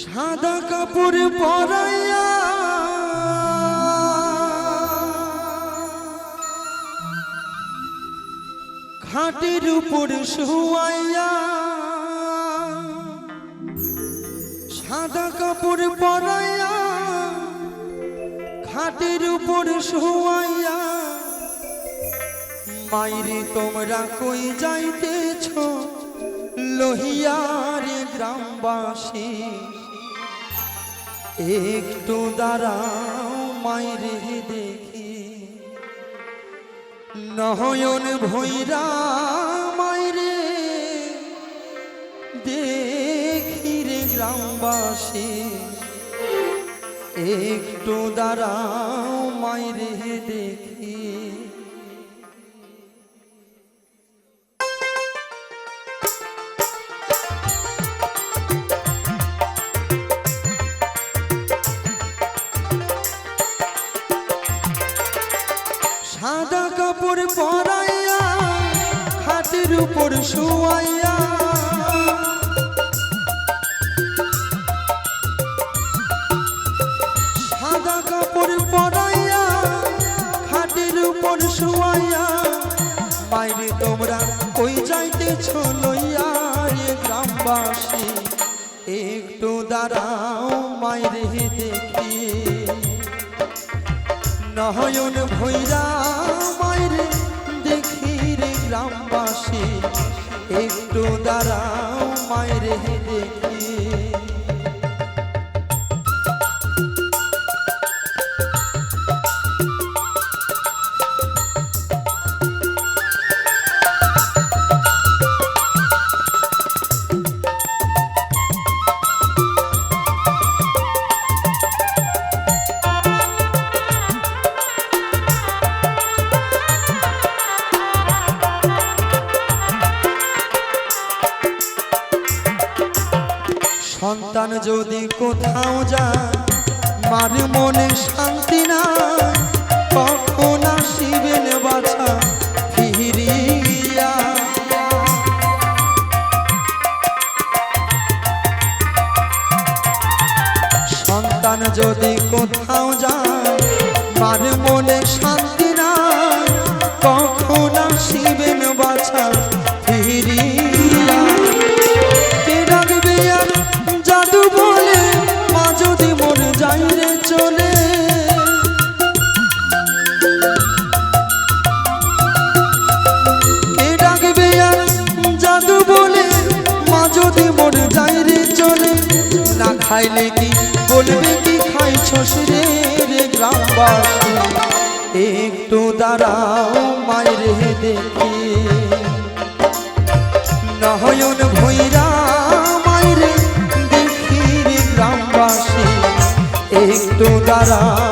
সাদা কাপড় পরাইয়া খাটের উপর শুয়াইয়া সাদা কাপড় পরাইয়া খাটের উপর শুয়াইয়া, মাইরে তোমরা কই যাইতেছ? লোহিয়ারে গ্রামবাসী। একটু দাঁড়াও মাইরে দেখি। নহয়ন ভৈরা মাইরে দেখি রে গ্রামবাসী। একটু দাঁড়াও মাইরে দেখি। সাদা কাপড় পরাইয়া, খাটের উপর শুয়াইয়া। সাদা কাপড় পরাইয়া, খাটের উপর শুয়াইয়া, বাইরে তোমরা কই যাইতেছ লইয়া গ্রামবাসী। একটু দাঁড়াও, মাইরে নয়ন ভৈরা মায়ের দেখি রে গ্রামবাসী একটু দাঁড়াও মায়ের দেখি। যদি কোথাও যা মার মনে শান্তি না খাইলে কি বলবে, কি খাইছস রে রে গ্রামবাসী? একটু দাঁড়াও মায়ের দেখি। নয়ন ভৈরা মাইরে দেখি রে গ্রামবাসী, একটু দাঁড়াও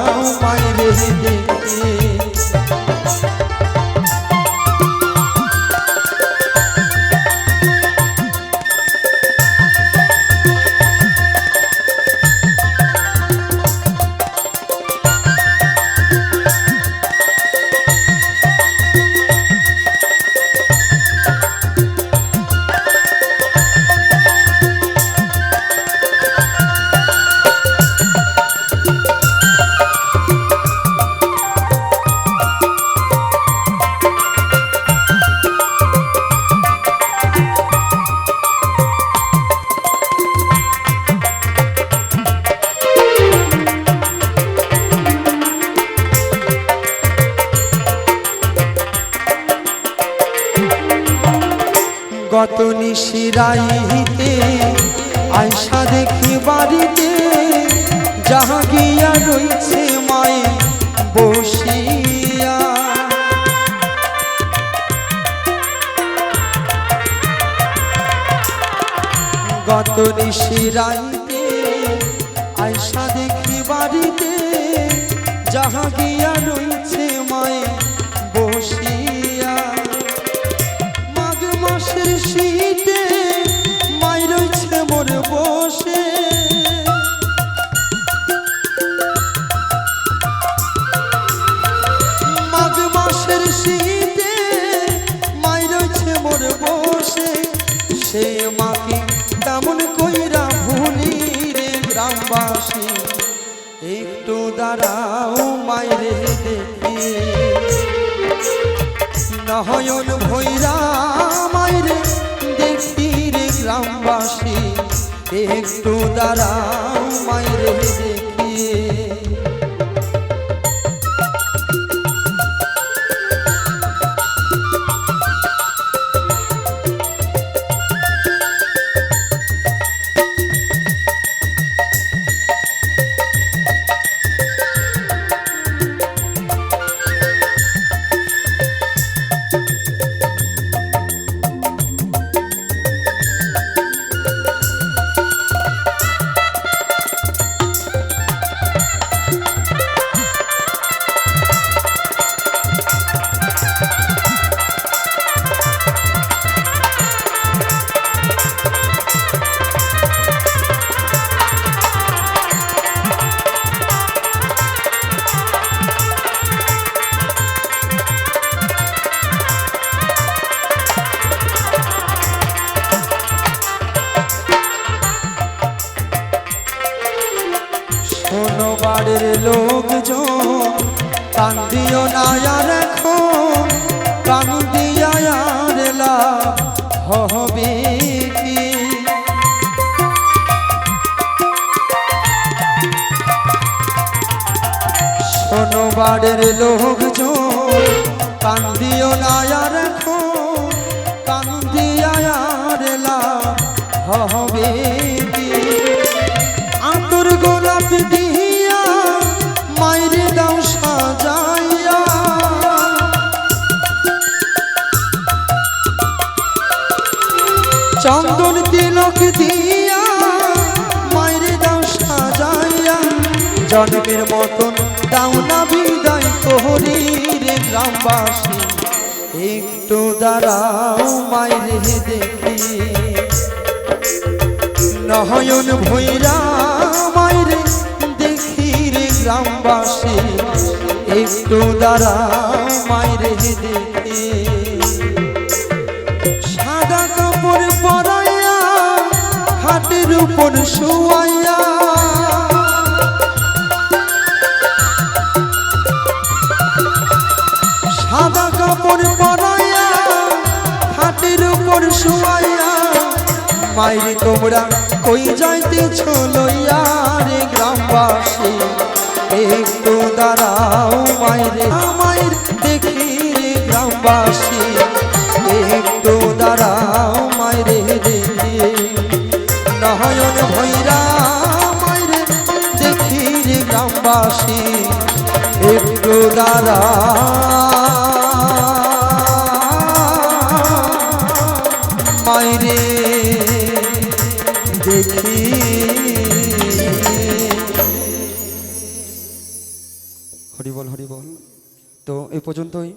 গত নিশিরাইতে আয়সা দেখি বাড়িতে, যাহা গিয়া রইছে মায়ে বসিয়া। গত নিশিরাইতে আয়সা দেখি বাড়িতে, যাহা গিয়া রইছে মায়ে বসিয়া। মাসের শীতে মাই রয়েছে মোর বসে। মাঘ মাসের শীতে মাই রয়েছে মোর বসে। সে মাকে তেমন কইরা ভুলি রে গ্রামবাসী। একটু দাঁড়াও মাইরে দেখি। নয়ন ভৈরা একটু দাঁড়াও মায়ের দেখি শোনো বাড়ির লোকজন কান্দিও না আর এখন কান্দিয়া আর লাভ হবে কি? বাড়ির লোকজন কান্দিও না আর এখন কান্দিয়া আর লাভ জন্মের মতন, দাও না বিদায় তোহরি রে গ্রামবাসী। একটু দাঁড়াও মাইরে দেখি। নয়ন ভৈরা মাইরে দেখি রে গ্রামবাসী। একটু দ্বারা মাইরে দেখি। সাদা কাপড় পরাইয়া, খাটের উপর শুয়াইয়া সাদা কাপড় পরাইয়া খাটের উপর শুয়াইয়া মাইরে তোমরা কই যাইতেছ লইয়া রে গ্রামবাসী? একটু দাঁড়াও মাইরে মায়ের দেখি রে গ্রামবাসী। একটু দাঁড়াও মাইরে দেখি। নয়ন ভৈরা মাইরে দেখি রে গ্রামবাসী। একটু দাঁড়া পর্যন্তই